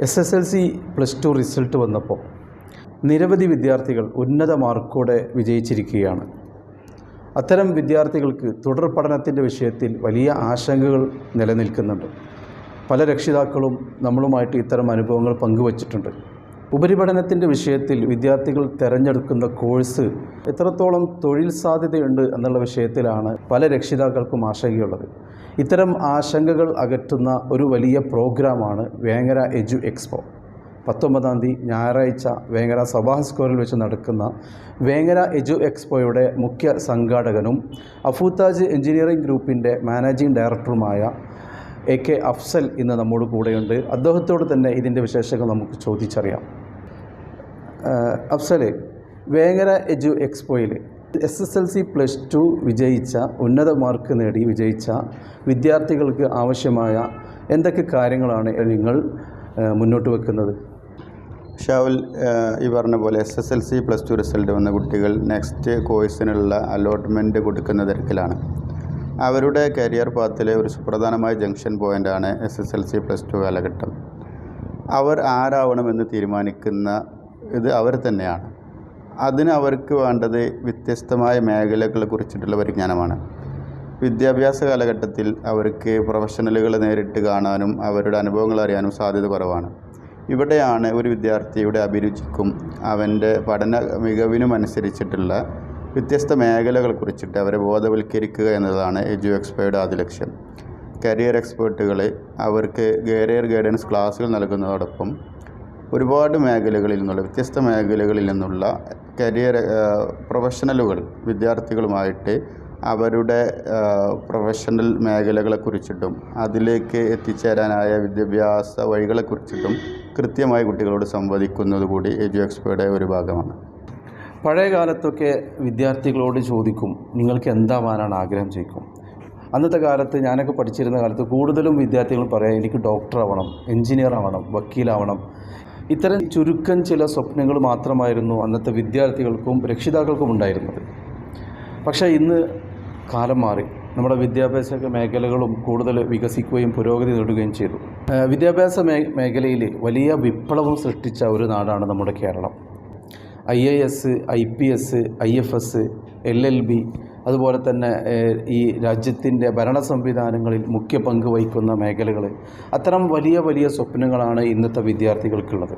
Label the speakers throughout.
Speaker 1: S S L C plus two result വന്നപ്പോൾ നിരവധി വിദ്യാർത്ഥികൾ ഉന്നത മാർക്കോടെ വിജയിച്ചിരിക്കുകയാണ്. അത്തരം വിദ്യാർത്ഥികൾക്ക് തുടർ പഠനത്തിന്റെ വിഷയത്തിൽ വലിയ ആശങ്കകൾ നിലനിൽക്കുന്നുണ്ട്. പല രക്ഷിതാക്കളും നമ്മളുമായിട്ട് ഇത്തരം അനുഭവങ്ങൾ പങ്കുവച്ചിട്ടുണ്ട്. ഉപരിപഠനത്തിന്റെ വിഷയത്തിൽ വിദ്യാർത്ഥികൾ തിരഞ്ഞെടുക്കുന്ന കോഴ്സ് എത്രത്തോളം തൊഴിൽ സാധ്യതയുണ്ട് എന്നുള്ള വിഷയത്തിലാണ് പല രക്ഷിതാക്കൾക്കും ആശങ്കയുള്ളത്. ഇത്തരം ആശങ്കകൾ അകറ്റുന്ന ഒരു വലിയ പ്രോഗ്രാമാണ് വേങ്ങര എജു എക്സ്പോ. പത്തൊമ്പതാം തീയതി ഞായറാഴ്ച വേങ്ങര സഭാ സ്ക്വയറിൽ വെച്ച് നടക്കുന്ന വേങ്ങര എജു എക്സ്പോയുടെ മുഖ്യ സംഘാടകനും അഫൂത്താജ് എഞ്ചിനീയറിംഗ് ഗ്രൂപ്പിന്റെ മാനേജിംഗ് ഡയറക്ടറുമായ എ കെ അഫ്സൽ ഇന്ന് നമ്മോട് കൂടെയുണ്ട്. അദ്ദേഹത്തോട് തന്നെ ഇതിന്റെ വിശേഷങ്ങൾ നമുക്ക് ചോദിച്ചറിയാം. Ah Afsal Vengara edu എക്സ്പോയിൽ S S L C plus two വിജയിച്ച ഉന്നത മാർക്ക് നേടി വിജയിച്ച വിദ്യാർത്ഥികൾക്ക് ആവശ്യമായ എന്തൊക്കെ കാര്യങ്ങളാണ് നിങ്ങൾ മുന്നോട്ട് വെക്കുന്നത്?
Speaker 2: ഷാവുൽ ഈ പറഞ്ഞ പോലെ S S L C plus two result വന്ന കുട്ടികൾ നെക്സ്റ്റ് കോഴ്സിനുള്ള അലോട്ട്മെന്റ് കൊടുക്കുന്ന തിരക്കിലാണ്. അവരുടെ കരിയർ പാത്തിലെ ഒരു സുപ്രധാനമായ ജംഗ്ഷൻ പോയിന്റാണ് S S L C plus two കാലഘട്ടം. അവർ ആരാവണമെന്ന് തീരുമാനിക്കുന്ന ഇത് അവർ തന്നെയാണ്. അതിന് അവർക്ക് വേണ്ടത് വ്യത്യസ്തമായ മേഖലകളെ കുറിച്ചിട്ടുള്ള പരിജ്ഞാനമാണ് വിദ്യാഭ്യാസ കാലഘട്ടത്തിൽ അവർക്ക് പ്രൊഫഷണലുകളെ നേരിട്ട് കാണാനും അവരുടെ അനുഭവങ്ങൾ അറിയാനും സാധ്യത കുറവാണ്. ഇവിടെയാണ് ഒരു വിദ്യാർത്ഥിയുടെ അഭിരുചിക്കും അവന്റെ പഠന മികവിനും അനുസരിച്ചിട്ടുള്ള വ്യത്യസ്ത മേഖലകളെ കുറിച്ചിട്ട് അവരെ ബോധവൽക്കരിക്കുക എന്നതാണ് എജു എക്സ്പേർഡ് ആദ്യ ലക്ഷ്യം. കരിയർ എക്സ്പേർട്ടുകൾ അവർക്ക് കരിയർ ഗൈഡൻസ് ക്ലാസ്സുകൾ നൽകുന്നതോടൊപ്പം ഒരുപാട് മേഖലകളിൽ നിന്നുള്ള വ്യത്യസ്ത മേഖലകളിൽ നിന്നുള്ള കരിയർ പ്രൊഫഷണലുകൾ വിദ്യാർത്ഥികളുമായിട്ട് അവരുടെ പ്രൊഫഷണൽ മേഖലകളെക്കുറിച്ചിട്ടും അതിലേക്ക് എത്തിച്ചേരാനായ വിദ്യാഭ്യാസ വഴികളെക്കുറിച്ചിട്ടും കൃത്യമായി കുട്ടികളോട് സംവദിക്കുന്നത് കൂടി എജു എക്സ്പോയുടെ ഒരു ഭാഗമാണ്.
Speaker 1: പഴയ കാലത്തൊക്കെ വിദ്യാർത്ഥികളോട് ചോദിക്കും നിങ്ങൾക്ക് എന്താവാനാണ് ആഗ്രഹം? ചോദിക്കും. അന്നത്തെ കാലത്ത് ഞാനൊക്കെ പഠിച്ചിരുന്ന കാലത്ത് കൂടുതലും വിദ്യാർത്ഥികൾ പറയാം എനിക്ക് ഡോക്ടർ ആവണം എഞ്ചിനീയർ ആവണം വക്കീലാവണം. ഇത്തരം ചുരുക്കം ചില സ്വപ്നങ്ങൾ മാത്രമായിരുന്നു അന്നത്തെ വിദ്യാർത്ഥികൾക്കും രക്ഷിതാക്കൾക്കും ഉണ്ടായിരുന്നത്. പക്ഷേ ഇന്ന് കാലം മാറി. നമ്മുടെ വിദ്യാഭ്യാസ മേഖലകളും കൂടുതൽ വികസിക്കുകയും പുരോഗതി നേടുകയും ചെയ്തു. വിദ്യാഭ്യാസ മേ മേഖലയിൽ വലിയ വിപ്ലവം സൃഷ്ടിച്ച ഒരു നാടാണ് നമ്മുടെ Keralam. I A S I P S I F S L L B അതുപോലെ തന്നെ ഈ രാജ്യത്തിന്റെ ഭരണ സംവിധാനങ്ങളിൽ മുഖ്യ പങ്ക് വഹിക്കുന്ന മേഖലകൾ അത്തരം വലിയ വലിയ സ്വപ്നങ്ങളാണ് ഇന്നത്തെ വിദ്യാർത്ഥികൾക്കുള്ളത്.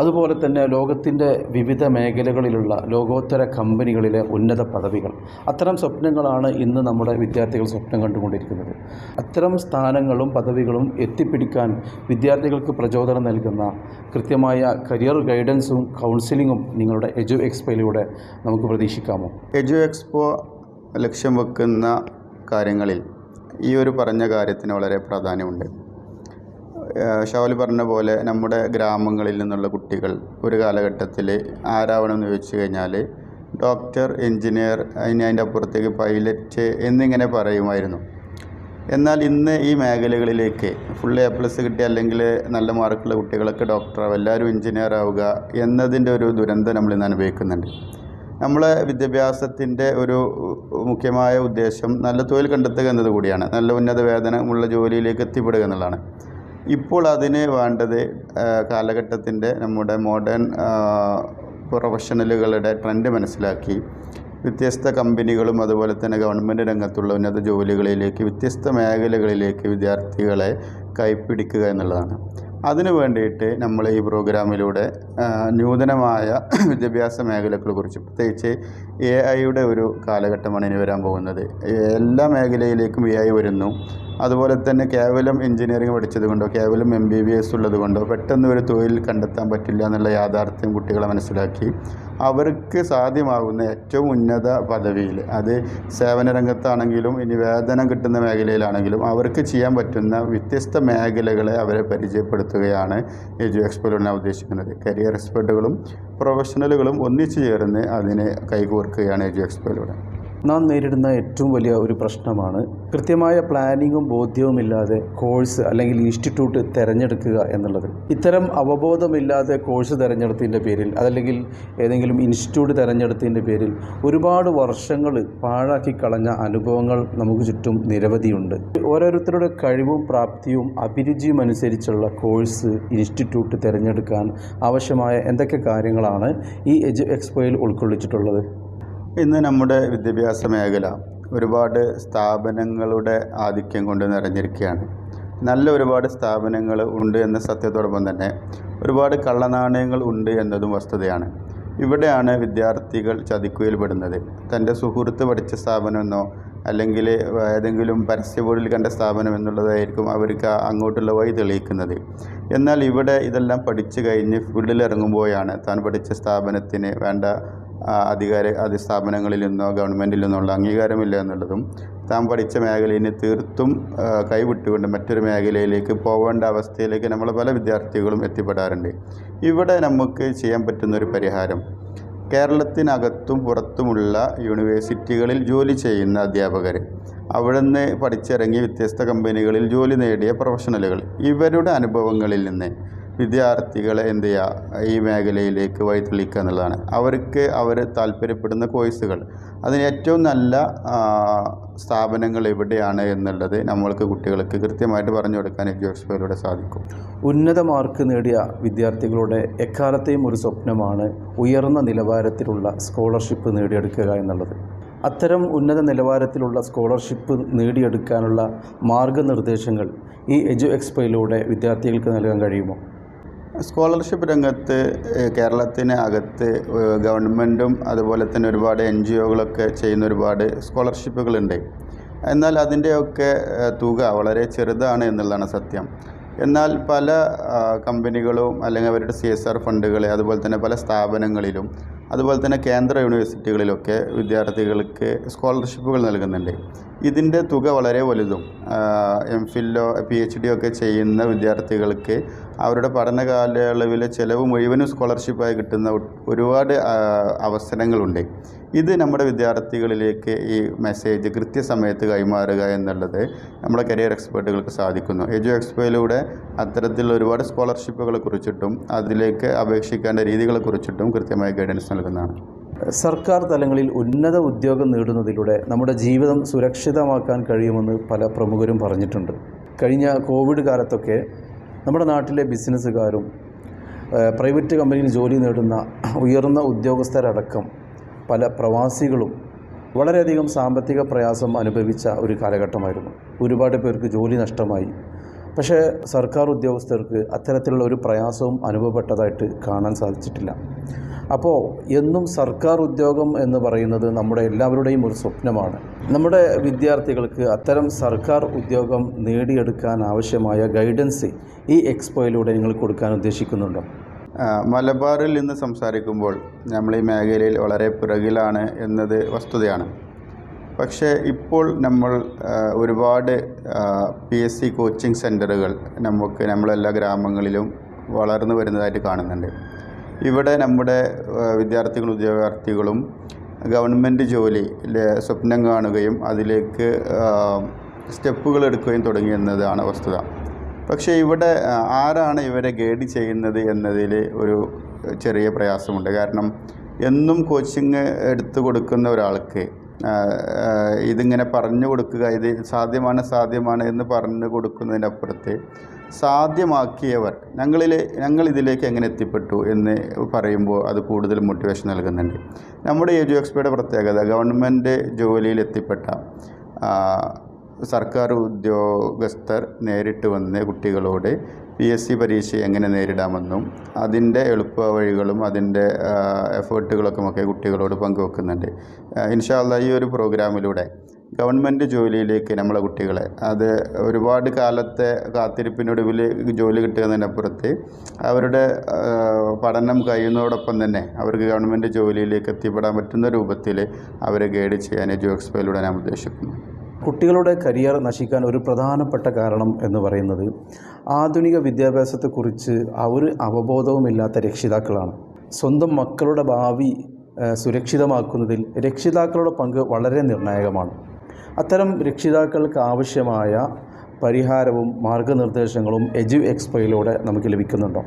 Speaker 1: അതുപോലെ തന്നെ ലോകത്തിന്റെ വിവിധ മേഖലകളിലുള്ള ലോകോത്തര കമ്പനികളിലെ ഉന്നത പദവികൾ. അത്തരം സ്വപ്നങ്ങളാണ് ഇന്ന് നമ്മുടെ വിദ്യാർത്ഥികൾ സ്വപ്നം കണ്ടുകൊണ്ടിരിക്കുന്നത്. അത്തരം സ്ഥാനങ്ങളും പദവികളും എത്തിപ്പിടിക്കാൻ വിദ്യാർത്ഥികൾക്ക് പ്രചോദനം നൽകുന്ന കൃത്യമായ കരിയർ ഗൈഡൻസും കൗൺസിലിങ്ങും നിങ്ങളുടെ എജു എക്സ്പോയിലൂടെ നമുക്ക് പ്രതീക്ഷിക്കാമോ?
Speaker 2: എജു എക്സ്പോ ലക്ഷ്യം വെക്കുന്ന കാര്യങ്ങളിൽ ഈ ഒരു പറഞ്ഞ കാര്യത്തിന് വളരെ പ്രാധാന്യമുണ്ട്. ഷാവൽ പറഞ്ഞ പോലെ നമ്മുടെ ഗ്രാമങ്ങളിൽ നിന്നുള്ള കുട്ടികൾ ഒരു കാലഘട്ടത്തിൽ ആരാവണം എന്ന് ചോദിച്ചു കഴിഞ്ഞാൽ ഡോക്ടർ എഞ്ചിനീയർ അതിന് അതിന്റെ അപ്പുറത്തേക്ക് പൈലറ്റ് എന്നിങ്ങനെ പറയുമായിരുന്നു. എന്നാൽ ഇന്ന് ഈ മേഖലകളിലേക്ക് ഫുൾ എ പ്ലസ് കിട്ടിയ അല്ലെങ്കിൽ നല്ല മാർക്കുള്ള കുട്ടികളൊക്കെ ഡോക്ടറാവുക എല്ലാവരും എഞ്ചിനീയർ ആവുക എന്നതിന്റെ ഒരു ദുരന്തം നമ്മൾ ഇന്ന് അനുഭവിക്കുന്നുണ്ട്. നമ്മളെ വിദ്യാഭ്യാസത്തിന്റെ ഒരു മുഖ്യമായ ഉദ്ദേശം നല്ല തൊഴിൽ കണ്ടെത്തുക എന്നത് കൂടിയാണ്. നല്ല ഉന്നത വേതനമുള്ള ജോലിയിലേക്ക് എത്തിപ്പെടുക എന്നുള്ളതാണ്. ഇപ്പോൾ അതിന് വേണ്ടത് കാലഘട്ടത്തിന്റെ നമ്മുടെ മോഡേൺ പ്രൊഫഷണലുകളുടെ ട്രെൻഡ് മനസ്സിലാക്കി വ്യത്യസ്ത കമ്പനികളും അതുപോലെ തന്നെ ഗവൺമെന്റ് രംഗത്തുള്ള ഉന്നത ജോലികളിലേക്ക് വ്യത്യസ്ത മേഖലകളിലേക്ക് വിദ്യാർത്ഥികളെ കൈപ്പിടിക്കുക എന്നുള്ളതാണ്. അതിനു വേണ്ടിയിട്ട് നമ്മൾ ഈ പ്രോഗ്രാമിലൂടെ നൂതനമായ വിദ്യാഭ്യാസ മേഖലകളെക്കുറിച്ച് പ്രത്യേകിച്ച് എ ഐയുടെ ഒരു കാലഘട്ടമാണ് ഇനി വരാൻ പോകുന്നത്. എല്ലാ മേഖലയിലേക്കും എ ഐ വരുന്നു. അതുപോലെ തന്നെ കേവലം എഞ്ചിനീയറിംഗ് പഠിച്ചത് കൊണ്ടോ കേവലം എം ബി ബി എസ് ഉള്ളത് കൊണ്ടോ പെട്ടെന്ന് ഒരു തൊഴിൽ കണ്ടെത്താൻ പറ്റില്ല എന്നുള്ള യാഥാർത്ഥ്യം കുട്ടികളെ മനസ്സിലാക്കി. അവർക്ക് സാധ്യമാകുന്ന ഏറ്റവും ഉന്നത പദവിയിൽ അത് സേവന രംഗത്താണെങ്കിലും ഇനി വേതനം കിട്ടുന്ന മേഖലയിലാണെങ്കിലും അവർക്ക് ചെയ്യാൻ പറ്റുന്ന വ്യത്യസ്ത മേഖലകളെ അവരെ പരിചയപ്പെടുത്തുകയാണ് എജു എക്സ്പോയിലൂടെ ഞാൻ ഉദ്ദേശിക്കുന്നത്. കരിയർ എക്സ്പെർട്ടുകളും പ്രൊഫഷണലുകളും ഒന്നിച്ചു ചേർന്ന് അതിനെ കൈകോർക്കുകയാണ് എജു എക്സ്പോയിലൂടെ.
Speaker 1: നാം നേരിടുന്ന ഏറ്റവും വലിയ ഒരു പ്രശ്നമാണ് കൃത്യമായ പ്ലാനിങ്ങും ബോധ്യവുമില്ലാതെ കോഴ്സ് അല്ലെങ്കിൽ ഇൻസ്റ്റിറ്റ്യൂട്ട് തിരഞ്ഞെടുക്കുക എന്നുള്ളത്. ഇത്തരം അവബോധമില്ലാതെ കോഴ്സ് തിരഞ്ഞെടുത്തതിന്റെ പേരിൽ അതല്ലെങ്കിൽ ഏതെങ്കിലും ഇൻസ്റ്റിറ്റ്യൂട്ട് തിരഞ്ഞെടുത്തതിന്റെ പേരിൽ ഒരുപാട് വർഷങ്ങൾ പാഴാക്കി കളഞ്ഞ അനുഭവങ്ങൾ നമുക്ക് ചുറ്റും നിരവധിയുണ്ട്. ഓരോരുത്തരുടെ കഴിവും പ്രാപ്തിയും അഭിരുചിയും അനുസരിച്ചുള്ള കോഴ്സ് ഇൻസ്റ്റിറ്റ്യൂട്ട് തിരഞ്ഞെടുക്കാൻ ആവശ്യമായ എന്തൊക്കെ കാര്യങ്ങളാണ് ഈ എജു എക്സ്പോയിൽ ഉൾക്കൊള്ളിച്ചിട്ടുള്ളത്?
Speaker 2: ഇന്ന് നമ്മുടെ വിദ്യാഭ്യാസ മേഖല ഒരുപാട് സ്ഥാപനങ്ങളുടെ ആധിക്യം കൊണ്ട് നിറഞ്ഞിരിക്കുകയാണ്. നല്ല ഒരുപാട് സ്ഥാപനങ്ങൾ ഉണ്ട് എന്ന സത്യത്തോടൊപ്പം തന്നെ ഒരുപാട് കള്ളനാണയങ്ങൾ ഉണ്ട് എന്നതും വസ്തുതയാണ്. ഇവിടെയാണ് വിദ്യാർത്ഥികൾ ചതിക്കുയിൽ തന്റെ സുഹൃത്ത് പഠിച്ച സ്ഥാപനമെന്നോ അല്ലെങ്കിൽ ഏതെങ്കിലും പരസ്യ ബോർഡിൽ കണ്ട സ്ഥാപനം എന്നുള്ളതായിരിക്കും അവർക്ക് അങ്ങോട്ടുള്ള വഴി തെളിയിക്കുന്നത്. എന്നാൽ ഇവിടെ ഇതെല്ലാം പഠിച്ചു കഴിഞ്ഞ് ഫീൽഡിൽ ഇറങ്ങുമ്പോഴാണ് താൻ പഠിച്ച സ്ഥാപനത്തിന് വേണ്ട അധികാര അധിസ്ഥാപനങ്ങളിൽ നിന്നോ ഗവൺമെന്റിൽ നിന്നുള്ള അംഗീകാരമില്ല എന്നുള്ളതും താൻ പഠിച്ച മേഖലയിനെ തീർത്തും കൈവിട്ടുകൊണ്ട് മറ്റൊരു മേഖലയിലേക്ക് പോകേണ്ട അവസ്ഥയിലേക്ക് നമ്മൾ പല വിദ്യാർത്ഥികളും എത്തിപ്പെടാറുണ്ട്. ഇവിടെ നമുക്ക് ചെയ്യാൻ പറ്റുന്നൊരു പരിഹാരം കേരളത്തിനകത്തും പുറത്തുമുള്ള യൂണിവേഴ്സിറ്റികളിൽ ജോലി ചെയ്യുന്ന അധ്യാപകർ അവിടുന്ന് പഠിച്ചിറങ്ങി വ്യത്യസ്ത കമ്പനികളിൽ ജോലി നേടിയ പ്രൊഫഷണലുകൾ ഇവരുടെ അനുഭവങ്ങളിൽ നിന്ന് വിദ്യാർത്ഥികളെ എന്ത് ചെയ്യുക ഈ മേഖലയിലേക്ക് വഴിതെളിക്കുക എന്നുള്ളതാണ്. അവർക്ക് അവർ താല്പര്യപ്പെടുന്ന കോഴ്സുകൾ. അതിന് ഏറ്റവും നല്ല സ്ഥാപനങ്ങൾ എവിടെയാണ് എന്നുള്ളത് നമ്മൾക്ക് കുട്ടികൾക്ക് കൃത്യമായിട്ട് പറഞ്ഞു കൊടുക്കാൻ എജു എക്സ്പോയിലൂടെ സാധിക്കും.
Speaker 1: ഉന്നത മാർക്ക് നേടിയ വിദ്യാർത്ഥികളുടെ എക്കാലത്തെയും ഒരു സ്വപ്നമാണ് ഉയർന്ന നിലവാരത്തിലുള്ള സ്കോളർഷിപ്പ് നേടിയെടുക്കുക എന്നുള്ളത്. അത്തരം ഉന്നത നിലവാരത്തിലുള്ള സ്കോളർഷിപ്പ് നേടിയെടുക്കാനുള്ള മാർഗനിർദ്ദേശങ്ങൾ ഈ എജു എക്സ്പോയിലൂടെ വിദ്യാർത്ഥികൾക്ക് നൽകാൻ കഴിയുമോ?
Speaker 2: സ്കോളർഷിപ്പ് രംഗത്ത് കേരളത്തിന് അകത്ത് ഗവൺമെന്റും അതുപോലെ തന്നെ ഒരുപാട് എൻ ജി ഒകളൊക്കെ ചെയ്യുന്ന ഒരുപാട് സ്കോളർഷിപ്പുകളുണ്ട്. എന്നാൽ അതിന്റെയൊക്കെ തുക വളരെ ചെറുതാണ് എന്നുള്ളതാണ് സത്യം. എന്നാൽ പല കമ്പനികളും അല്ലെങ്കിൽ അവരുടെ സി എസ് ആർ ഫണ്ടുകൾ അതുപോലെ തന്നെ പല സ്ഥാപനങ്ങളിലും അതുപോലെ തന്നെ കേന്ദ്ര യൂണിവേഴ്സിറ്റികളിലൊക്കെ വിദ്യാർത്ഥികൾക്ക് സ്കോളർഷിപ്പുകൾ നൽകുന്നുണ്ട്. ഇതിന്റെ തുക വളരെ വലുതും എം ഫില്ലോ പി എച്ച് ഡി ഒക്കെ ചെയ്യുന്ന വിദ്യാർത്ഥികൾക്ക് അവരുടെ പഠന കാലയളവിലെ ചിലവ് മുഴുവനും സ്കോളർഷിപ്പായി കിട്ടുന്ന ഒരുപാട് അവസരങ്ങളുണ്ട്. ഇത് നമ്മുടെ വിദ്യാർത്ഥികളിലേക്ക് ഈ മെസ്സേജ് കൃത്യസമയത്ത് കൈമാറുക എന്നുള്ളത് നമ്മുടെ കരിയർ എക്സ്പേർട്ടുകൾക്ക് സാധിക്കുന്നു. എജു എക്സ്പോയിലൂടെ അത്തരത്തിലുള്ള ഒരുപാട് സ്കോളർഷിപ്പുകളെ കുറിച്ചിട്ടും അതിലേക്ക് അപേക്ഷിക്കേണ്ട രീതികളെ കുറിച്ചിട്ടും കൃത്യമായ ഗൈഡൻസ് നൽകുന്നതാണ്.
Speaker 1: സർക്കാർ തലങ്ങളിൽ ഉന്നത ഉദ്യോഗം നേടുന്നതിലൂടെ നമ്മുടെ ജീവിതം സുരക്ഷിതമാക്കാൻ കഴിയുമെന്ന് പല പ്രമുഖരും പറഞ്ഞിട്ടുണ്ട്. കഴിഞ്ഞ കോവിഡ് കാലത്തൊക്കെ നമ്മുടെ നാട്ടിലെ ബിസിനസ്സുകാരും പ്രൈവറ്റ് കമ്പനിയിൽ ജോലി നേടുന്ന ഉയർന്ന ഉദ്യോഗസ്ഥരടക്കം പല പ്രവാസികളും വളരെയധികം സാമ്പത്തിക പ്രയാസം അനുഭവിച്ച ഒരു കാലഘട്ടമായിരുന്നു. ഒരുപാട് പേർക്ക് ജോലി നഷ്ടമായി. പക്ഷേ സർക്കാർ ഉദ്യോഗസ്ഥർക്ക് അത്തരത്തിലുള്ള ഒരു പ്രയാസവും അനുഭവപ്പെട്ടതായിട്ട് കാണാൻ സാധിച്ചിട്ടില്ല. അപ്പോൾ എന്നും സർക്കാർ ഉദ്യോഗം എന്ന് പറയുന്നത് നമ്മുടെ എല്ലാവരുടെയും ഒരു സ്വപ്നമാണ്. നമ്മുടെ വിദ്യാർത്ഥികൾക്ക് അത്തരം സർക്കാർ ഉദ്യോഗം നേടിയെടുക്കാൻ ആവശ്യമായ ഗൈഡൻസ് ഈ എക്സ്പോയിലൂടെ നിങ്ങൾ കൊടുക്കാൻ ഉദ്ദേശിക്കുന്നുണ്ടോ?
Speaker 2: മലബാറിൽ നിന്ന് സംസാരിക്കുമ്പോൾ നമ്മൾ ഈ മേഖലയിൽ വളരെ പിറകിലാണ് എന്നത് വസ്തുതയാണ്. പക്ഷേ ഇപ്പോൾ നമ്മൾ ഒരുപാട് പി എസ് സി കോച്ചിങ് സെന്ററുകൾ നമുക്ക് നമ്മളെല്ലാ ഗ്രാമങ്ങളിലും വളർന്നു വരുന്നതായിട്ട് കാണുന്നുണ്ട്. ഇവിടെ നമ്മുടെ വിദ്യാർത്ഥികളും ഉദ്യോഗാർത്ഥികളും ഗവൺമെന്റ് ജോലി സ്വപ്നം കാണുകയും അതിലേക്ക് സ്റ്റെപ്പുകൾ എടുക്കുകയും തുടങ്ങി എന്നതാണ് വസ്തുത. പക്ഷേ ഇവിടെ ആരാണ് ഇവരെ ഗൈഡ് ചെയ്യുന്നത് എന്നതിൽ ഒരു ചെറിയ പ്രയാസമുണ്ട്. കാരണം എന്നും കോച്ചിങ് എടുത്തു കൊടുക്കുന്ന ഒരാൾക്ക് ഇതിങ്ങനെ പറഞ്ഞു കൊടുക്കുക ഇത് സാധ്യമാണ് സാധ്യമാണ് എന്ന് പറഞ്ഞു കൊടുക്കുന്നതിനപ്പുറത്ത് സാധ്യമാക്കിയവർ ഞങ്ങളിൽ ഞങ്ങൾ ഇതിലേക്ക് എങ്ങനെ എത്തിപ്പെട്ടു എന്ന് പറയുമ്പോൾ അത് കൂടുതൽ മോട്ടിവേഷൻ നൽകുന്നുണ്ട്. നമ്മുടെ എജു എക്സ്പയുടെ പ്രത്യേകത ഗവൺമെന്റ് ജോലിയിൽ എത്തിപ്പെട്ട സർക്കാർ ഉദ്യോഗസ്ഥർ നേരിട്ട് വന്ന് കുട്ടികളോട് പി എസ് സി പരീക്ഷ എങ്ങനെ നേരിടാമെന്നും അതിന്റെ എളുപ്പ വഴികളും അതിന്റെ എഫേർട്ടുകളൊക്കെ കുട്ടികളോട് പങ്കുവെക്കുന്നുണ്ട്. ഇൻഷാല്ല ഈ ഒരു പ്രോഗ്രാമിലൂടെ ഗവൺമെന്റ് ജോലിയിലേക്ക് നമ്മളെ കുട്ടികളെ അത് ഒരുപാട് കാലത്തെ കാത്തിരിപ്പിനൊടുവിൽ ജോലി കിട്ടുന്നതിനപ്പുറത്ത് അവരുടെ പഠനം കഴിയുന്നതോടൊപ്പം തന്നെ അവർക്ക് ഗവൺമെന്റ് ജോലിയിലേക്ക് എത്തിപ്പെടാൻ പറ്റുന്ന രൂപത്തിൽ അവരെ ഗൈഡ് ചെയ്യാൻ ജോ എക്സ്പോയിലൂടെ ഞാൻ ഉദ്ദേശിക്കുന്നു.
Speaker 1: കുട്ടികളുടെ കരിയർ നശിക്കാൻ ഒരു പ്രധാനപ്പെട്ട കാരണം എന്ന് പറയുന്നത് ആധുനിക വിദ്യാഭ്യാസത്തെക്കുറിച്ച് അവർ അവബോധവുമില്ലാത്ത രക്ഷിതാക്കളാണ്. സ്വന്തം മക്കളുടെ ഭാവി സുരക്ഷിതമാക്കുന്നതിൽ രക്ഷിതാക്കളുടെ പങ്ക് വളരെ നിർണായകമാണ്. അത്തരം രക്ഷിതാക്കൾക്ക് ആവശ്യമായ പരിഹാരവും മാർഗനിർദ്ദേശങ്ങളും എജു എക്സ്പോയിലൂടെ നമുക്ക് ലഭിക്കുന്നുണ്ടോ?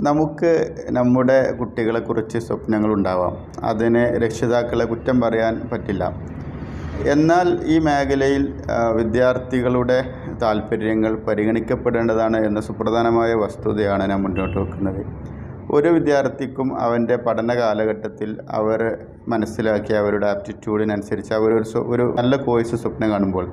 Speaker 2: നമുക്ക് നമ്മുടെ കുട്ടികളെക്കുറിച്ച് സ്വപ്നങ്ങളുണ്ടാവാം. അതിന് രക്ഷിതാക്കളെ കുറ്റം പറയാൻ പറ്റില്ല. എന്നാൽ ഈ മേഖലയിൽ വിദ്യാർത്ഥികളുടെ താല്പര്യങ്ങൾ പരിഗണിക്കപ്പെടേണ്ടതാണ് എന്ന സുപ്രധാനമായ വസ്തുതയാണ് ഞാൻ മുന്നോട്ട് വെക്കുന്നത്. ഒരു വിദ്യാർത്ഥിക്കും അവന്റെ പഠന കാലഘട്ടത്തിൽ അവർ മനസ്സിലാക്കിയ അവരുടെ ആപ്റ്റിറ്റ്യൂഡിനനുസരിച്ച് അവരൊരു ഒരു നല്ല കോഴ്സ് സ്വപ്നം കാണുമ്പോൾ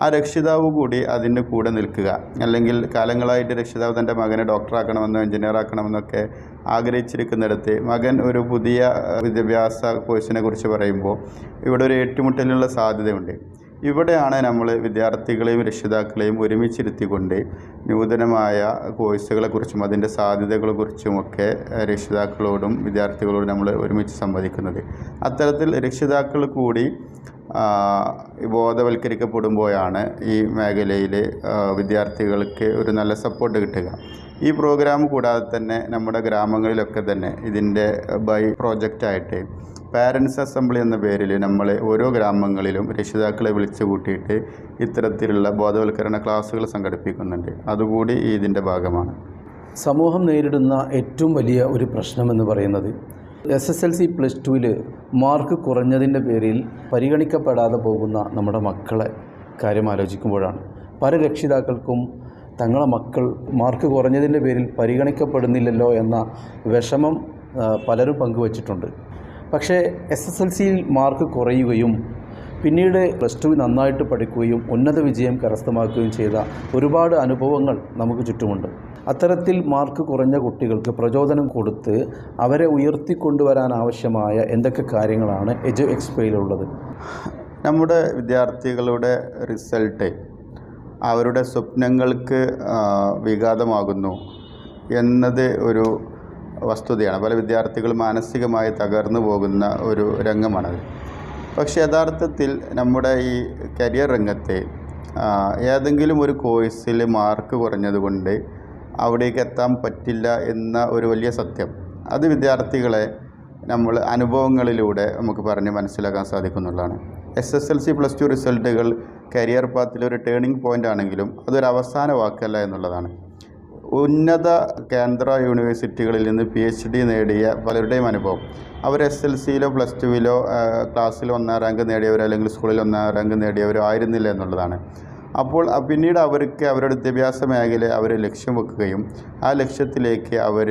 Speaker 2: ആ രക്ഷിതാവ് കൂടി അതിന്റെ കൂടെ നിൽക്കുക. അല്ലെങ്കിൽ കാലങ്ങളായിട്ട് രക്ഷിതാവ് തന്റെ മകനെ ഡോക്ടറാക്കണമെന്നോ എഞ്ചിനീയർ ആക്കണമെന്നൊക്കെ ആഗ്രഹിച്ചിരിക്കുന്നിടത്ത് മകൻ ഒരു പുതിയ വിദ്യാഭ്യാസ കോഴ്സിനെ കുറിച്ച് പറയുമ്പോൾ ഇവിടെ ഒരു ഏറ്റുമുട്ടലിനുള്ള സാധ്യതയുണ്ട്. ഇവിടെയാണ് നമ്മൾ വിദ്യാർത്ഥികളെയും രക്ഷിതാക്കളെയും ഒരുമിച്ചിരുത്തിക്കൊണ്ട് നൂതനമായ കോഴ്സുകളെക്കുറിച്ചും അതിന്റെ സാധ്യതകളെക്കുറിച്ചുമൊക്കെ രക്ഷിതാക്കളോടും വിദ്യാർത്ഥികളോടും നമ്മൾ ഒരുമിച്ച് സംവദിക്കുന്നത്. അത്തരത്തിൽ രക്ഷിതാക്കൾ കൂടി ബോധവൽക്കരിക്കപ്പെടുമ്പോഴാണ് ഈ മേഖലയിൽ വിദ്യാർത്ഥികൾക്ക് ഒരു നല്ല സപ്പോർട്ട് കിട്ടുക. ഈ പ്രോഗ്രാം കൂടാതെ തന്നെ നമ്മുടെ ഗ്രാമങ്ങളിലൊക്കെ തന്നെ ഇതിന്റെ ബൈ പ്രോജക്റ്റായിട്ട് പാരൻസ് അസംബ്ലി എന്ന പേരിൽ നമ്മൾ ഓരോ ഗ്രാമങ്ങളിലും രക്ഷിതാക്കളെ വിളിച്ചു കൂട്ടിയിട്ട് ഇത്തരത്തിലുള്ള ബോധവൽക്കരണ ക്ലാസ്സുകൾ സംഘടിപ്പിക്കുന്നുണ്ട്. അതുകൂടി ഇതിന്റെ ഭാഗമാണ്.
Speaker 1: സമൂഹം നേരിടുന്ന ഏറ്റവും വലിയ ഒരു പ്രശ്നമെന്ന് പറയുന്നത് S S L C plus ടുവിൽ മാർക്ക് കുറഞ്ഞതിന്റെ പേരിൽ പരിഗണിക്കപ്പെടാതെ പോകുന്ന നമ്മുടെ മക്കളെ കാര്യം ആലോചിക്കുമ്പോഴാണ്. പല രക്ഷിതാക്കൾക്കും തങ്ങളെ മക്കൾ മാർക്ക് കുറഞ്ഞതിന്റെ പേരിൽ പരിഗണിക്കപ്പെടുന്നില്ലല്ലോ എന്ന വിഷമം പലരും പങ്കുവച്ചിട്ടുണ്ട്. പക്ഷേ എസ് എസ് എൽ സിയിൽ മാർക്ക് കുറയുകയും പിന്നീട് പ്ലസ് ടു നന്നായിട്ട് പഠിക്കുകയും ഉന്നത വിജയം കരസ്ഥമാക്കുകയും ചെയ്ത ഒരുപാട് അനുഭവങ്ങൾ നമുക്ക് ചുറ്റുമുണ്ട്. അത്തരത്തിൽ മാർക്ക് കുറഞ്ഞ കുട്ടികൾക്ക് പ്രചോദനം കൊടുത്ത് അവരെ ഉയർത്തിക്കൊണ്ടുവരാൻ ആവശ്യമായ എന്തൊക്കെ കാര്യങ്ങളാണ് എജു എക്സ്പയിലുള്ളത്?
Speaker 2: നമ്മുടെ വിദ്യാർത്ഥികളുടെ റിസൾട്ട് അവരുടെ സ്വപ്നങ്ങൾക്ക് വിഘാതമാകുന്നു എന്നത് ഒരു വസ്തുതയാണ്. പല വിദ്യാർത്ഥികൾ മാനസികമായി തകർന്നു പോകുന്ന ഒരു രംഗമാണത്. പക്ഷേ യഥാർത്ഥത്തിൽ നമ്മുടെ ഈ കരിയർ രംഗത്തെ ഏതെങ്കിലും ഒരു കോഴ്സിൽ മാർക്ക് കുറഞ്ഞതുകൊണ്ട് അവിടേക്ക് എത്താൻ പറ്റില്ല എന്ന ഒരു വലിയ സത്യം. അത് വിദ്യാർത്ഥികളെ നമ്മൾ അനുഭവങ്ങളിലൂടെ നമുക്ക് പറഞ്ഞ് മനസ്സിലാക്കാൻ സാധിക്കുന്നുള്ളതാണ്. S S L C plus two റിസൾട്ടുകൾ career പാത്തിലൊരു ടേണിംഗ് പോയിന്റ് ആണെങ്കിലും അതൊരു അവസാന വാക്കല്ല എന്നുള്ളതാണ്. ഉന്നത കേന്ദ്ര യൂണിവേഴ്സിറ്റികളിൽ നിന്ന് പി എച്ച് ഡി നേടിയ പലരുടെയും അനുഭവം. അവർ എസ് എൽ സിയിലോ പ്ലസ് ടുവിലോ ക്ലാസ്സിൽ ഒന്നാം റാങ്ക് നേടിയവരോ അല്ലെങ്കിൽ സ്കൂളിൽ ഒന്നാം റാങ്ക് നേടിയവരോ ആയിരുന്നില്ല എന്നുള്ളതാണ്. അപ്പോൾ പിന്നീട് അവർക്ക് അവരുടെ വിദ്യാഭ്യാസ മേഖല അവർ ലക്ഷ്യം വെക്കുകയും ആ ലക്ഷ്യത്തിലേക്ക് അവർ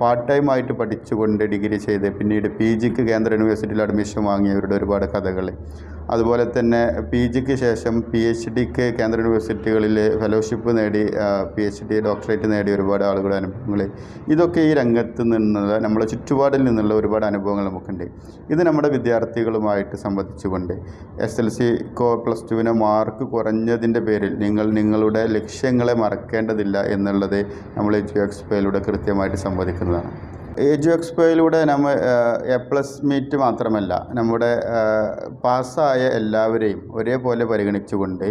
Speaker 2: പാർട്ട് ടൈമായിട്ട് പഠിച്ചുകൊണ്ട് ഡിഗ്രി ചെയ്ത് പിന്നീട് പി ജിക്ക് കേന്ദ്ര യൂണിവേഴ്സിറ്റിയിൽ അഡ്മിഷൻ വാങ്ങിയവരുടെ ഒരുപാട് കഥകൾ. അതുപോലെ തന്നെ പി ജിക്ക് ശേഷം പി എച്ച് ഡിക്ക് കേന്ദ്ര യൂണിവേഴ്സിറ്റികളിൽ ഫെലോഷിപ്പ് നേടി പി എച്ച് ഡി ഡോക്ടറേറ്റ് നേടിയ ഒരുപാട് ആളുകളുടെ അനുഭവങ്ങൾ. ഇതൊക്കെ ഈ രംഗത്ത് നിന്നുള്ള നമ്മുടെ ചുറ്റുപാടിൽ നിന്നുള്ള ഒരുപാട് അനുഭവങ്ങൾ നമുക്കുണ്ട്. ഇത് നമ്മുടെ വിദ്യാർത്ഥികളുമായിട്ട് സംബന്ധിച്ചുകൊണ്ട് എസ് എൽ സി കോ പ്ലസ് ടുവിന് മാർക്ക് കുറഞ്ഞതിന്റെ പേരിൽ നിങ്ങൾ നിങ്ങളുടെ ലക്ഷ്യങ്ങളെ മറക്കേണ്ടതില്ല എന്നുള്ളത് നമ്മൾ എജു എക്സ്പോയിലൂടെ കൃത്യമായിട്ട് സംവദിക്കുന്നതാണ്. എജു എക്സ്പോയിലൂടെ നമ്മൾ എ പ്ലസ് മീറ്റ് മാത്രമല്ല നമ്മുടെ പാസ്സായ എല്ലാവരെയും ഒരേപോലെ പരിഗണിച്ചുകൊണ്ട്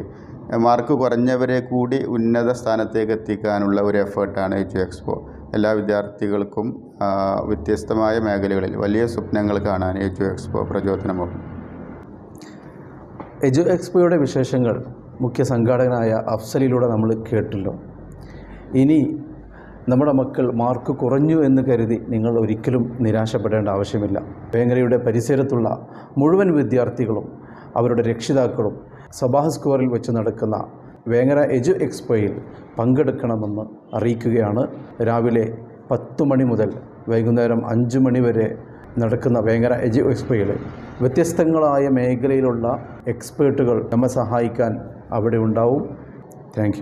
Speaker 2: മാർക്ക് കുറഞ്ഞവരെ കൂടി ഉന്നത സ്ഥാനത്തേക്ക് എത്തിക്കാനുള്ള ഒരു എഫേർട്ടാണ് എജു എക്സ്പോ എല്ലാ വിദ്യാർത്ഥികൾക്കും വ്യത്യസ്തമായ മേഖലകളിൽ വലിയ സ്വപ്നങ്ങൾ കാണാൻ എജു എക്സ്പോ പ്രചോദനമാകും.
Speaker 1: എജു എക്സ്പോയുടെ വിശേഷങ്ങൾ മുഖ്യ സംഘാടകനായ അഫ്സലിലൂടെ നമ്മൾ കേട്ടല്ലോ. ഇനി നമ്മുടെ മക്കൾ മാർക്ക് കുറഞ്ഞു എന്ന് കരുതി നിങ്ങൾ ഒരിക്കലും നിരാശപ്പെടേണ്ട ആവശ്യമില്ല. വേങ്ങരയുടെ പരിസരത്തുള്ള മുഴുവൻ വിദ്യാർത്ഥികളും അവരുടെ രക്ഷിതാക്കളും സഭാ സ്ക്വയറിൽ വെച്ച് നടക്കുന്ന വേങ്ങര എജു എക്സ്പോയിൽ പങ്കെടുക്കണമെന്ന് അറിയിക്കുകയാണ്. രാവിലെ പത്ത് മണി മുതൽ വൈകുന്നേരം അഞ്ച് മണി വരെ നടക്കുന്ന ഭയങ്കര എജു എക്സ്പോയിൽ വ്യത്യസ്തങ്ങളായ മേഖലയിലുള്ള എക്സ്പേർട്ടുകൾ നമ്മെ സഹായിക്കാൻ അവിടെ ഉണ്ടാവും. താങ്ക്